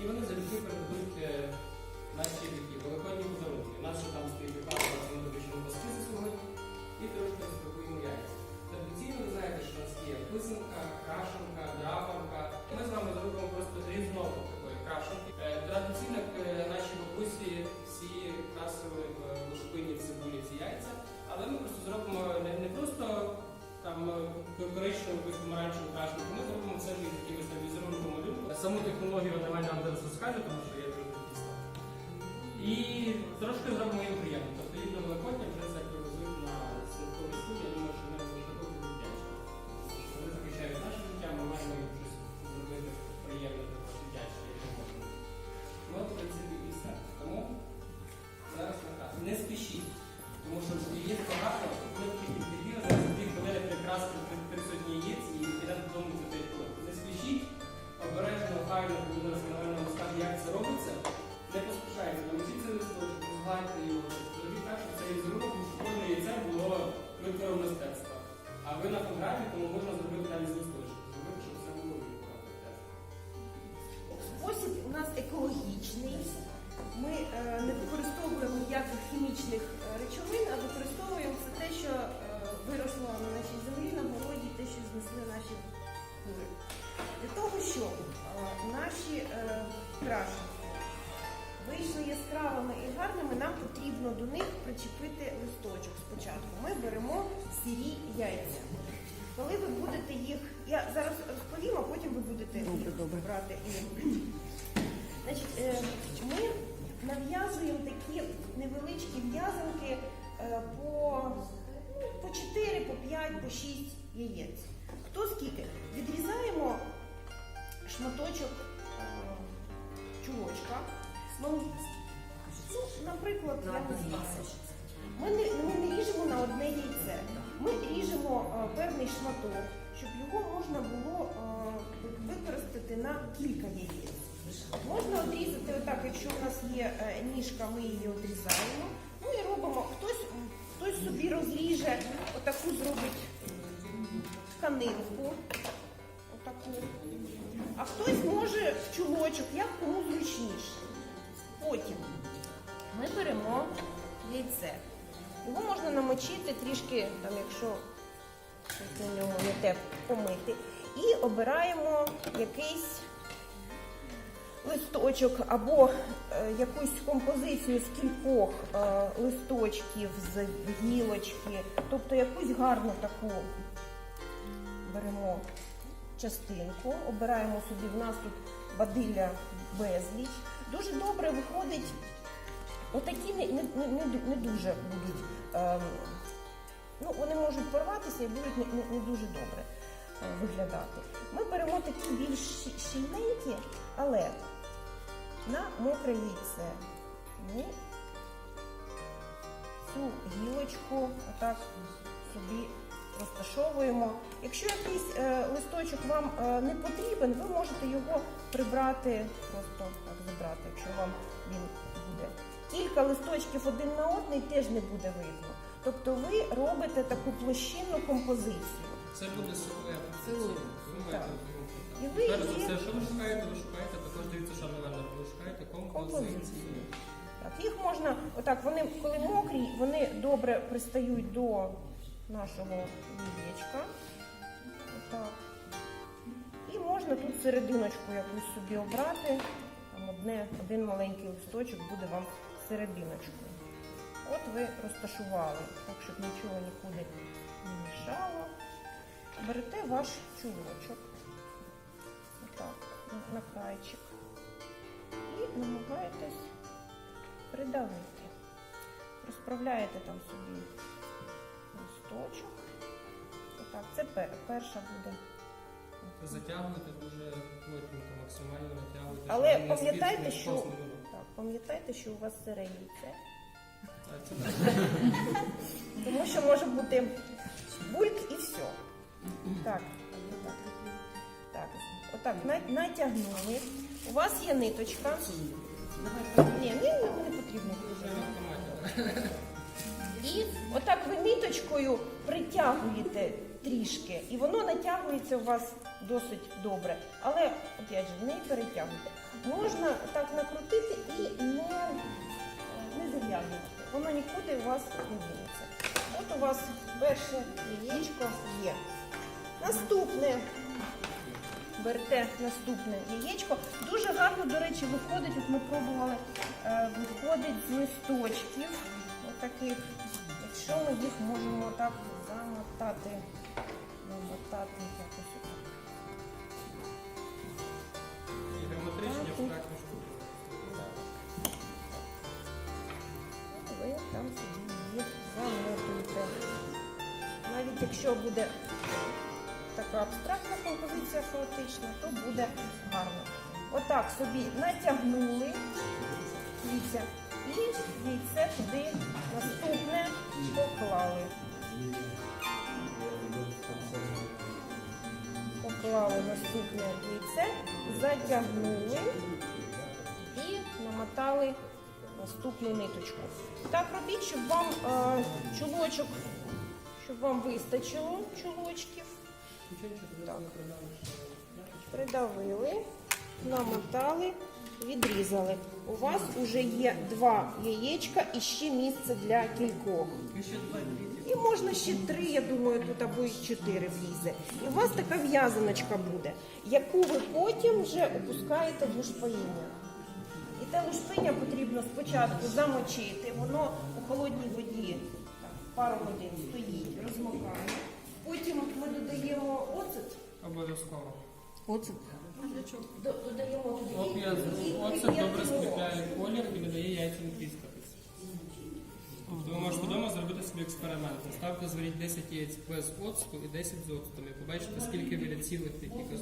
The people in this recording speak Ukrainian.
І вони завжди передадуть е, наші такі великодні подарунки. Наші там стоїть це ми допишемо баскізи сьогодні і трошки розпакуємо розкаже, тому що я дуже тісно. І трошки зробимо їм приємно. Тобто їм на Великодня вже це привезуть на святковий студії. Сірі яйця. Коли ви будете їх, я зараз розповім, а потім ви будете їх брати і Значить, е, ми нав'язуємо такі невеличкі в'язанки е, по, ну, по 4, по 5, по 6 яєць. Хто скільки? Відрізаємо шматочок е, чулочка. Ну, ну, наприклад, я не знаю. Ми не, ми ріжемо е, певний шматок, щоб його можна було е, використати на кілька яєць. Можна одрізати отак, якщо у нас є е, ніжка, ми її одрізаємо. Ну і робимо, хтось, хтось собі розріже, отаку зробить тканинку. Отаку. А хтось може в чулочок, як кому зручніше. Потім ми беремо яйце. Його можна намочити трішки, там, якщо на нього не те помити. І обираємо якийсь листочок або е, якусь композицію з кількох е, листочків, з гілочки, тобто якусь гарну таку беремо частинку, обираємо собі, в нас тут бадилля безліч. Дуже добре виходить, отакі не, не, не, не- не дуже будуть, ем, ну вони можуть порватися і будуть не, не, не дуже добре е, виглядати. Ми беремо такі більш щі- щільненькі, але на мокре яйце ми цю гілочку отак собі розташовуємо. Якщо якийсь е, листочок вам е, не потрібен, ви можете його прибрати, просто так забрати, якщо вам він буде. Кілька листочків один на одний теж не буде видно. Тобто ви робите таку площинну композицію. Це буде сухе. Ви маєте І ви Перш за все, що ви шукаєте? Ви шукаєте також дивіться, що Мелена, ви шукаєте композицію. Композицію. Так, їх можна, отак, вони, коли мокрі, вони добре пристають до нашого яєчка. Отак. І можна тут серединочку якусь собі обрати. Там одне, один маленький листочок буде вам серединочкою. От ви розташували, так, щоб нічого нікуди не мішало. Берете ваш чулочок. Отак, на- крайчик і намагаєтесь придавити. Розправляєте там собі листочок. Отак, це перша буде. Ви затягуєте дуже плотненько, максимально натягуєте. Але пам'ятайте, що- Так, пам'ятайте, що у вас сире яйце, А це так. Тому що може бути бульк і все. Так, отак. Так, отак, натягнули. У вас є ниточка. Ні, ні, не потрібно. І отак ви ниточкою притягуєте трішки, і воно натягується у вас досить добре. Але, опять же, не перетягуйте. можна так накрутити і не, не зав'язувати. Воно нікуди у вас не дінеться. От у вас перше яєчко є. Наступне. Берете наступне яєчко. Дуже гарно, до речі, виходить, от ми пробували, е, виходить з листочків. Отаких. Якщо ми їх можемо так замотати, намотати якось якщо буде така абстрактна композиція хаотична, то буде гарно. Отак собі натягнули, дивіться, і яйце туди наступне поклали. Поклали наступне яйце, затягнули і намотали наступну ниточку. Так робіть, щоб вам е, чулочок, вам вистачило чулочків. Так. Придавили, намотали, відрізали. У вас вже є два яєчка і ще місце для кількох. І можна ще три, я думаю, тут або і чотири влізе. І у вас така в'язаночка буде, яку ви потім вже опускаєте в лушпаїння. І те лушпиння потрібно спочатку замочити, воно у холодній воді пару годин стоїть, розмокає. Потім ми додаємо оцет. Обов'язково. Оцет. До- Додаємо оцет добре скріпляє колір і не дає яйцям тріскатись. Тобто ви можете вдома зробити собі експеримент. Ставте, зваріть 10 яєць без оцту і 10 з оцтом. І побачите, скільки біля цілих таких буде.